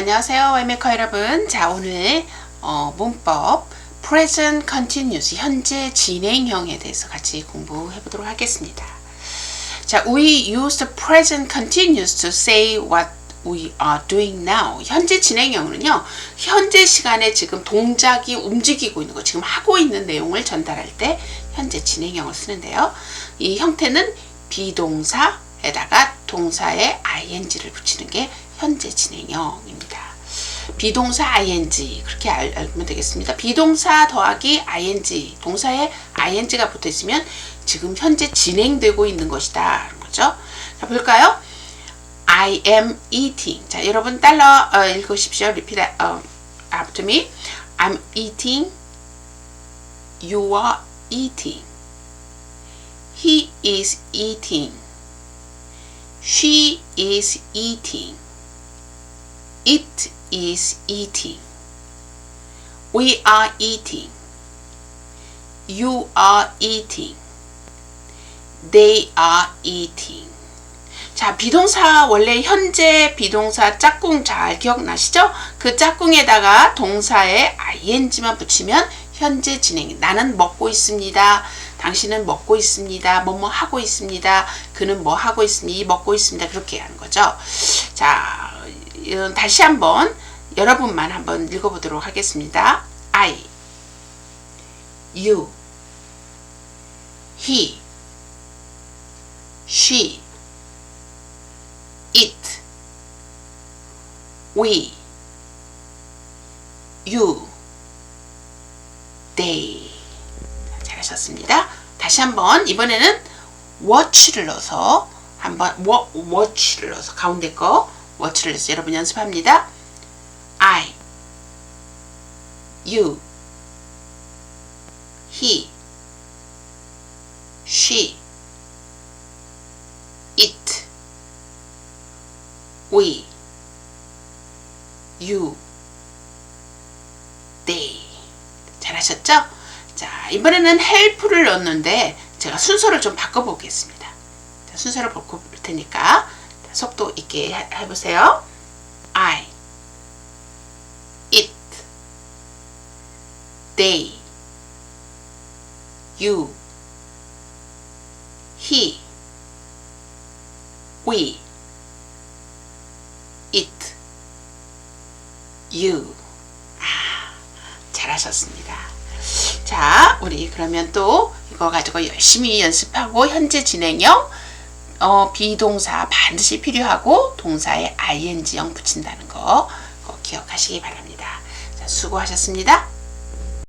안녕하세요. 와이메커 여러분. 자, 오늘 어, 문법 present continuous 현재 진행형에 대해서 같이 공부해 보도록 하겠습니다. 자, we use the present continuous to say what we are doing now. 현재 진행형은요. 현재 시간에 지금 동작이 움직이고 있는 거, 지금 하고 있는 내용을 전달할 때 현재 진행형을 쓰는데요. 이 형태는 비동사에다가 동사에 ing를 붙이는 게 현재 진행형입니다. 비동사 ing 그렇게 알, 알면 되겠습니다. 비동사 더하기 ing 동사에 ing가 붙어 있으면 지금 현재 진행되고 있는 것이다. 거죠. 자 볼까요? I am eating. 자 여러분 따라 어, 읽으십시오. Repeat 어, after me. I'm eating. You are eating. He is eating. She is eating. It is eating. We are eating. You are eating. They are eating. 자, 비동사 원래 현재 비동사 짝꿍 잘 기억나시죠? 그 짝꿍에다가 동사에 ing만 붙이면 현재 진행. 나는 먹고 있습니다. 당신은 먹고 있습니다. 뭐뭐 하고 있습니다. 그는 뭐 하고 있습니다. 먹고 있습니다. 그렇게 하는 거죠. 자, 어, 다시 한번 여러분만 한번 읽어보도록 하겠습니다. I, you, he, she, it, we, you, they. 잘하셨습니다. 다시 한번 이번에는 watch를 넣어서 한번 watch를 넣어서 가운데 거 watch를 넣어서 여러분 연습합니다. I, you, he, she, it, we, you, they. 잘 하셨죠? 자, 이번에는 help를 넣었는데 제가 순서를 좀 바꿔보겠습니다. 자, 순서를 바꿔볼 테니까 속도 있게 해보세요. I, it, they, you, he, we, it, you. 아, 잘하셨습니다. 자, 우리 그러면 또 이거 가지고 열심히 연습하고 현재 진행형 어, 비동사 반드시 필요하고 동사에 ing형 붙인다는 거꼭 기억하시기 바랍니다. 자, 수고하셨습니다.